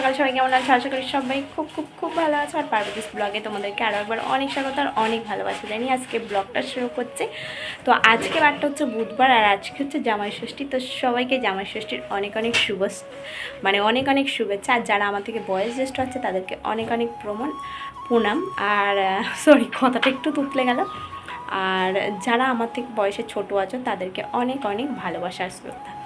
সকাল, সবাই কেমন আছে? আশা করি সবাই খুব খুব খুব ভালো আছে। আর পার্বতীস ব্লগে তোমাদেরকে আরও একবার অনেক স্বাগত আর অনেক ভালোবাসা জানি আজকে ব্লগটা শুরু করছে। তো আজকে বারটা হচ্ছে বুধবার আর আজকে হচ্ছে জামাই ষষ্ঠী। তো সবাইকে জামাই ষষ্ঠীর অনেক অনেক শুভ মানে অনেক অনেক শুভেচ্ছা। আর যারা আমার থেকে বয়স জ্যেষ্ঠ আছে, তাদেরকে অনেক অনেক প্রমাণ প্রণাম। আর সরি কথাটা একটু তুতলে গেল। আর যারা আমার থেকে বয়সে ছোট আছো, তাদেরকে অনেক অনেক ভালোবাসা শ্রদ্ধা।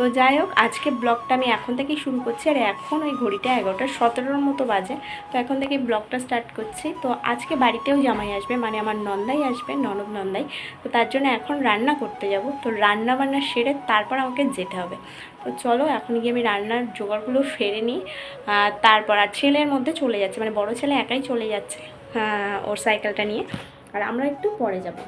তো যাই হোক আজকে ব্লগটা আমি এখন থেকেই শুরু করছি আর এখন ওই ঘড়িটা এগারোটা সতেরোর মতো বাজে। তো এখন থেকে ব্লগটা স্টার্ট করছি। তো আজকে বাড়িতেও জামাই আসবে মানে আমার নন্দাই আসবে ননদ নন্দাই। তো তার জন্য এখন রান্না করতে যাব। তো রান্না বান্না সেরে তারপর আমাকে যেতে হবে। তো চলো এখন গিয়ে আমি রান্নার জোগাড়গুলো ফেরে নিই। তারপর আর ছেলের মধ্যে চলে যাচ্ছে মানে বড় ছেলে একাই চলে যাচ্ছে হ্যাঁ, ওর সাইকেলটা নিয়ে। আর আমরা একটু পরে যাব।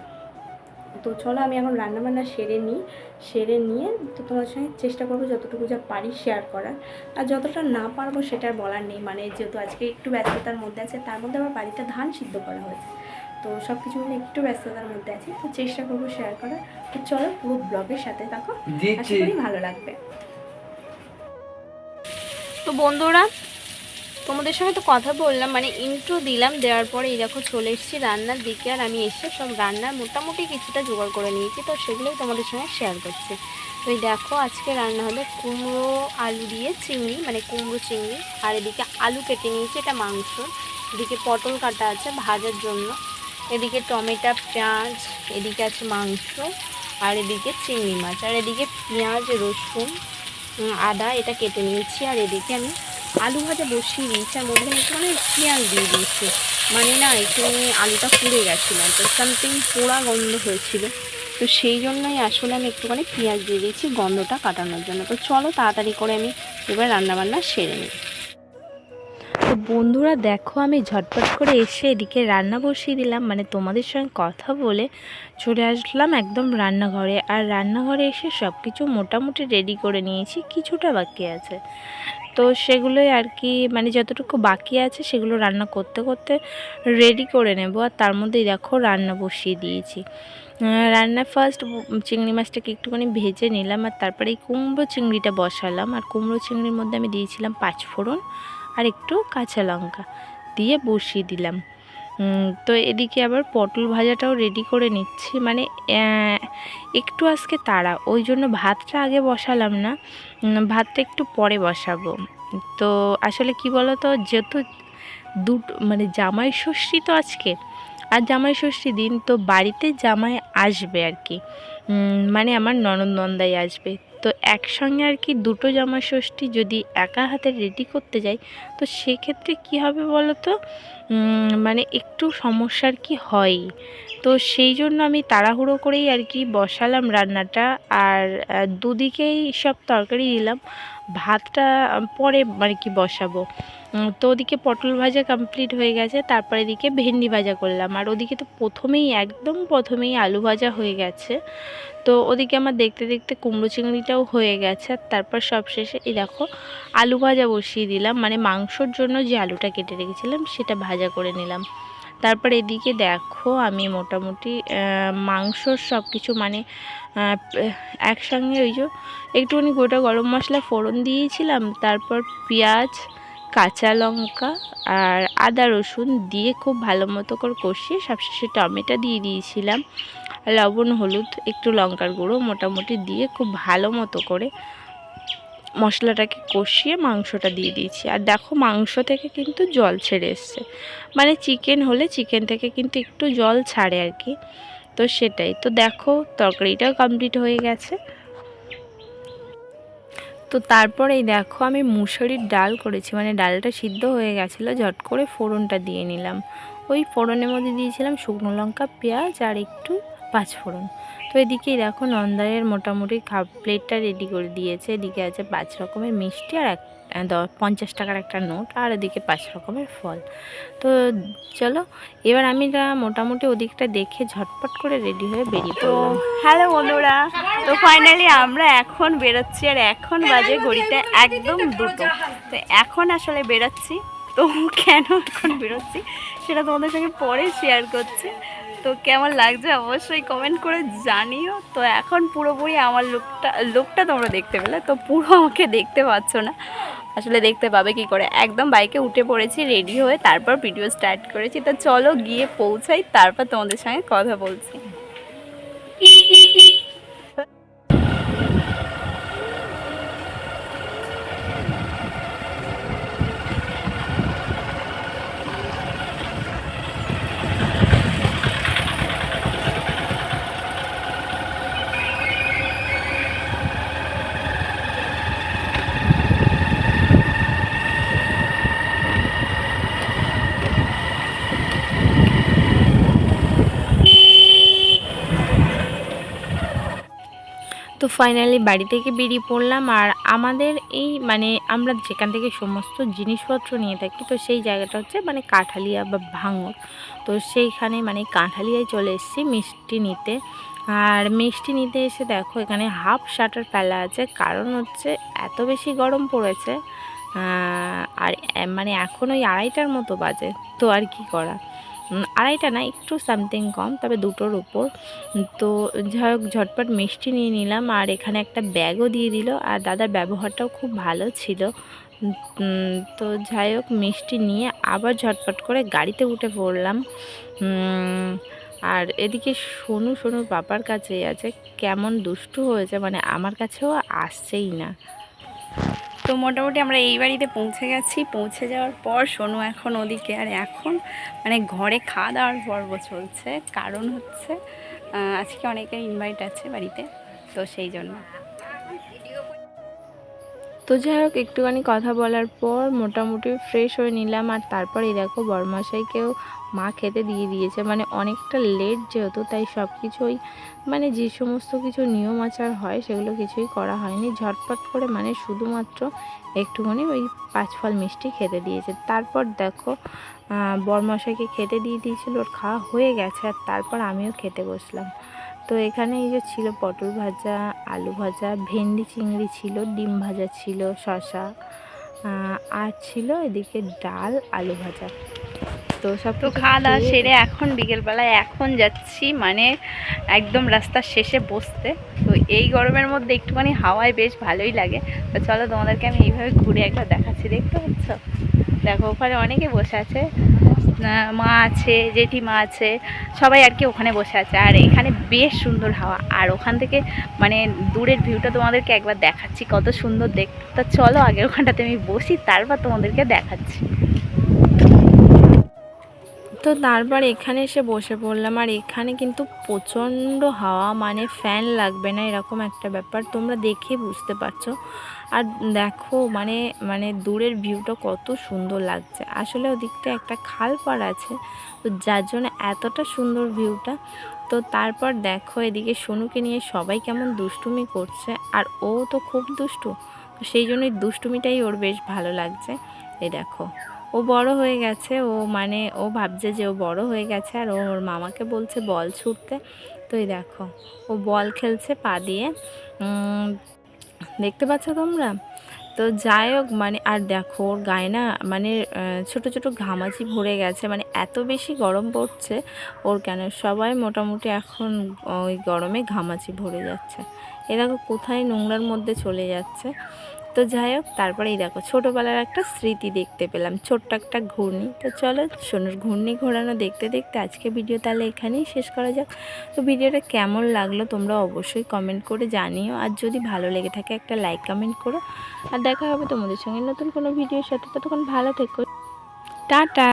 তো চলো আমি এখন রান্নাবান্না সেরে নিই। সেরে নিয়ে তো তোমার সঙ্গে চেষ্টা করব যতটুকু যা পারি শেয়ার করার। আর যতটা না পারব সেটা বলার নেই। মানে যেহেতু আজকে একটু ব্যস্ততার মধ্যে আছে তার মধ্যে আমার বাড়িতে ধান সিদ্ধ করা হয়েছে। তো সব কিছু মিলে একটু ব্যস্ততার মধ্যে আছি তো চেষ্টা করব শেয়ার করার। তো চলো পুরো ব্লগের সাথে থাকো। আশা করি ভালো লাগবে। তো বন্ধুরা তোমাদের সঙ্গে তো কথা বললাম মানে ইন্ট্রো দিলাম, দেওয়ার পরে এই দেখো চলে এসেছি রান্নার দিকে, আর আমি এসে সব রান্নার মোটামুটি কিছুটা জোগাড় করে নিয়েছি, তো সেগুলোই তোমাদের সঙ্গে শেয়ার করছি। তো এই দেখো আজকে রান্না হলো কুমড়ো, আলু দিয়ে চিংড়ি মানে কুমড়ো চিংড়ি, আর এদিকে আলু কেটে নিয়েছি, এটা মাংস। এদিকে পটল কাটা আছে ভাজার জন্য, এদিকে টমেটো, পেঁয়াজ, এদিকে আছে মাংস, আর এদিকে চিংড়ি মাছ, আর এদিকে পেঁয়াজ, রসুন আদা এটা কেটে নিয়েছি, আর এদিকে আমি আলু ভাজা বসিয়ে দিয়েছি, আর মধ্যে একটু মানে পেঁয়াজ দিয়ে দিয়েছি। মানে না, এখানে আলুটা পুড়ে গেছিলাম তো সামথিং পোড়া গন্ধ হয়েছিল। তো সেই জন্যই আসলে আমি একটুখানি পেঁয়াজ দিয়ে দিয়েছি গন্ধটা কাটানোর জন্য। তো চলো তাড়াতাড়ি করে আমি এবার রান্নাবান্না সেরে নিই। তো বন্ধুরা, দেখো আমি ঝটপট করে এসে এদিকে রান্না বসিয়ে দিলাম। মানে তোমাদের সঙ্গে কথা বলে চলে আসলাম একদম রান্নাঘরে। আর রান্নাঘরে এসে সব কিছু মোটামুটি রেডি করে নিয়েছি, কিছুটা বাকি আছে। তো সেগুলোই আর কি মানে যতটুকু বাকি আছে সেগুলো রান্না করতে করতে রেডি করে নেব। আর তার মধ্যেই দেখো রান্না বসিয়ে দিয়েছি। রান্না ফার্স্ট চিংড়ি মাছটাকে একটুখানি ভেজে নিলাম আর তারপরে এই কুমড়ো চিংড়িটা বসালাম। আর কুমড়ো চিংড়ির মধ্যে আমি দিয়েছিলাম পাঁচফোড়ন আর একটু কাঁচা লঙ্কা দিয়ে বসিয়ে দিলাম। তো এদিকে আবার পটল ভাজাটাও রেডি করে নিচ্ছি। মানে একটু আজকে তাড়া, ওই জন্য ভাতটা আগে বসালাম না। ভাতটা একটু পরে বসাবো। তো আসলে কি বলো তো যেহেতু দুটো মানে জামাই ষষ্ঠী তো আজকে আর জামাই ষষ্ঠী দিন তো বাড়িতে জামাই আসবে আর কি। মানে আমার ননদ নন্দাই আসবে। তো একসঙ্গে আর কি দুটো জামাই ষষ্ঠী যদি একা হাতে রেডি করতে যাই, তো সেক্ষেত্রে কি হবে বলো তো মানে একটু সমস্যার কি হয় তো সেই জন্য আমি তাড়াহুড়ো করেই আর কি বসালাম রান্নাটা আর দুদিকেই সব তরকারি দিলাম। ভাতটা পরে মানে কি বসাবো? তো ওদিকে পটল ভাজা কমপ্লিট হয়ে গেছে, তারপর এদিকে ভেন্ডি ভাজা করলাম। আর ওদিকে তো প্রথমেই, একদম প্রথমেই আলু ভাজা হয়ে গেছে। তো ওদিকে আমার দেখতে দেখতে কুমড়ো চিংড়িটাও হয়ে গেছে। আর তারপর সব শেষে এই দেখো, আলু ভাজা বসিয়ে দিলাম। মানে মাংসর জন্য যে আলুটা কেটে রেখেছিলাম, সেটা ভাজা করে নিলাম। তারপর এদিকে দেখো আমি মোটামুটি মাংসর সব কিছু মানে একসঙ্গে ওই যে একটুখানি গোটা গরম মশলা ফোড়ন দিয়েছিলাম, তারপর পেঁয়াজ, কাঁচা লঙ্কা আর আদা রসুন দিয়ে খুব ভালো মতো করে কষিয়ে সবশেষে টমেটো দিয়ে দিয়েছিলাম। লবণ, হলুদ, একটু লঙ্কার গুঁড়ো মোটামুটি দিয়ে খুব ভালো মতো করে মশলাটাকে কষিয়ে মাংসটা দিয়ে দিয়েছি। আর দেখো মাংস থেকে কিন্তু জল ছেড়ে এসছে। মানে চিকেন হলে চিকেন থেকে কিন্তু একটু জল ছাড়ে আর কি। তো সেটাই। তো দেখো তরকারিটাও কমপ্লিট হয়ে গেছে। তো তারপরেই দেখো আমি মুসুরির ডাল করেছি। মানে ডালটা সিদ্ধ হয়ে গেছিল, ঝট করে ফোড়নটা দিয়ে নিলাম। ওই ফোড়নের মধ্যে দিয়েছিলাম শুকনো লঙ্কা, পেঁয়াজ আর একটু পাঁচফোড়ন তো এদিকেই দেখো নন্দায়ের মোটামুটি খাপ প্লেটটা রেডি করে দিয়েছে। এদিকে আছে পাঁচ রকমের মিষ্টি আর এক পঞ্চাশ টাকার একটা নোট আর এদিকে পাঁচ রকমের ফল। তো চলো এবার আমি মোটামুটি ওদিকটা দেখে ঝটপট করে রেডি হয়ে বেরিয়ে তো হ্যালো বন্ধুরা তো ফাইনালি আমরা এখন বেরোচ্ছি আর এখন বাজে ঘড়িতে একদম দুটো। তো এখন আসলে বেরোচ্ছি তো কেন এখন বেরোচ্ছি সেটা তোমাদের সঙ্গে পরে শেয়ার করছি। তো কেমন লাগছে অবশ্যই কমেন্ট করে জানিও। তো এখন পুরোপুরি আমার লুকটা লুকটা তোমরা দেখতে পেলে, তো পুরো আমাকে দেখতে পাচ্ছ না। আসলে দেখতে পাবে কি করে। একদম বাইকে উঠে পড়েছি রেডি হয়ে তারপর ভিডিও স্টার্ট করেছি। তো চলো গিয়ে পৌঁছাই, তারপর তোমাদের সঙ্গে কথা বলছি। তো ফাইনালি বাড়ি থেকে বেরিয়ে পড়লাম আর আমাদের এই মানে আমরা যেখান থেকে সমস্ত জিনিসপত্র নিয়ে থাকি তো সেই জায়গাটা হচ্ছে মানে কাঁঠালিয়া বা ভাঙর। তো সেইখানে মানে কাঁঠালিয়ায় চলে এসেছি মিষ্টি নিতে। আর মিষ্টি নিতে এসে দেখো এখানে হাফ শাটার ফেলা আছে, কারণ হচ্ছে এত বেশি গরম পড়েছে আর মানে এখন ওই আড়াইটার মতো বাজে, তো আর কি করা আড়াইটা না, একটু সামথিং কম, তবে দুটোর উপর। তো যাই হোক, ঝটপট মিষ্টি নিয়ে নিলাম, আর এখানে একটা ব্যাগও দিয়ে দিল, আর দাদার ব্যবহারটাও খুব ভালো ছিল। তো যাই হোক, মিষ্টি নিয়ে আবার ঝটপট করে গাড়িতে উঠে পড়লাম। আর এদিকে সোনু, সোনুর বাবার কাছেই আছে, কেমন দুষ্টু হয়েছে মানে আমার কাছেও আসছেই না। তো মোটামুটি আমরা এই বাড়িতে পৌঁছে গেছি। পৌঁছে যাওয়ার পর শোনো এখন ওদিকে। আর এখন মানে ঘরে খাওয়া দাওয়ার পর্ব চলছে। কারণ হচ্ছে আজকে অনেকের ইনভাইট আছে বাড়িতে। তো সেই জন্য। তো যাই হোক, একটুখানি কথা বলার পর মোটামুটি ফ্রেশ হয়ে নিলাম। আর তারপরে দেখো বরমাসাইকেও মা খেতে দিয়ে দিয়েছে। মানে অনেকটা লেট যেহেতু, তাই সব কিছুই মানে যে সমস্ত কিছু নিয়ম আচার হয়, সেগুলো কিছুই করা হয়নি। ঝটপট করে মানে শুধুমাত্র একটুখানি ওই পাঁচ ফল মিষ্টি খেতে দিয়েছে। তারপর দেখো বরমশাইকে খেতে দিয়ে দিয়েছিল, ওর খাওয়া হয়ে গেছে। আর তারপর আমিও খেতে বসলাম। তো এখানে এই যে ছিল পটল ভাজা আলু ভাজা ভেন্ডি চিংড়ি ছিল ডিম ভাজা ছিল শশা আর ছিল এদিকে ডাল আলু ভাজা। তো সব তো খাওয়া দাওয়া সেরে এখন বিকেলবেলায় এখন যাচ্ছি মানে একদম রাস্তার শেষে বসতে। তো এই গরমের মধ্যে একটুখানি হাওয়ায় বেশ ভালোই লাগে। তো চলো তোমাদেরকে আমি এইভাবে ঘুরে একবার দেখাচ্ছি দেখতে পাচ্ছ? দেখো ওখানে অনেকে বসে আছে। মা আছে, জেঠিমা আছে, সবাই আর কি ওখানে বসে আছে। আর এখানে বেশ সুন্দর হাওয়া। আর ওখান থেকে মানে দূরের ভিউটা তোমাদেরকে একবার দেখাচ্ছি, কত সুন্দর দেখতে। তা চলো আগে ওখানটাতে আমি বসি, তারপর তোমাদেরকে দেখাচ্ছি। তো তারপর এখানে এসে বসে পড়লাম। আর এখানে কিন্তু প্রচণ্ড হাওয়া মানে ফ্যান লাগবে না, এরকম একটা ব্যাপার। তোমরা দেখে বুঝতে পারছ। আর দেখো মানে মানে দূরের ভিউটা কত সুন্দর লাগছে। আসলে ওদিকটা একটা খাল পাড় আছে, তো যার জন্য এতটা সুন্দর ভিউটা তো তারপর দেখো, এদিকে সোনুকে নিয়ে সবাই কেমন দুষ্টুমি করছে। আর ও তো খুব দুষ্টু সেই জন্যই দুষ্টুমিটাই ওর বেশ ভালো লাগছে। এই দেখো। ও বড় হয়ে গেছে, ও মানে ও ভাবছে যে ও বড় হয়ে গেছে আর ওর মামাকে বলছে বল ছুটতে। তো এই দেখো, ও বল খেলছে পা দিয়ে। দেখতে পাচ্ছ তোমরা? তো যাই হোক মানে আর দেখো ওর গায়ে না মানে ছোট ছোট ঘামাচি ভরে গেছে। মানে এত বেশি গরম পড়ছে, ওর কেন সবাই মোটামুটি এখন ওই গরমে ঘামাচি ভরে যাচ্ছে। এ দেখো কোথায় নোংরার মধ্যে চলে যাচ্ছে। তো যাই হোক তারপরে এই দেখো, ছোটোবেলার একটা স্মৃতি দেখতে পেলাম, ছোট্ট একটা ঘূর্ণি। তো চলো সোনুর ঘূর্ণি ঘোরানো দেখতে দেখতে আজকে ভিডিও তাহলে এখানেই শেষ করা যাক। তো ভিডিওটা কেমন লাগল তোমরা অবশ্যই কমেন্ট করে জানিও, আর যদি ভালো লেগে থাকে একটা লাইক কমেন্ট করো। আর দেখা হবে তোমাদের সঙ্গে নতুন কোনো ভিডিওর সাথে, ততক্ষণ ভালো থেকো। টাটা!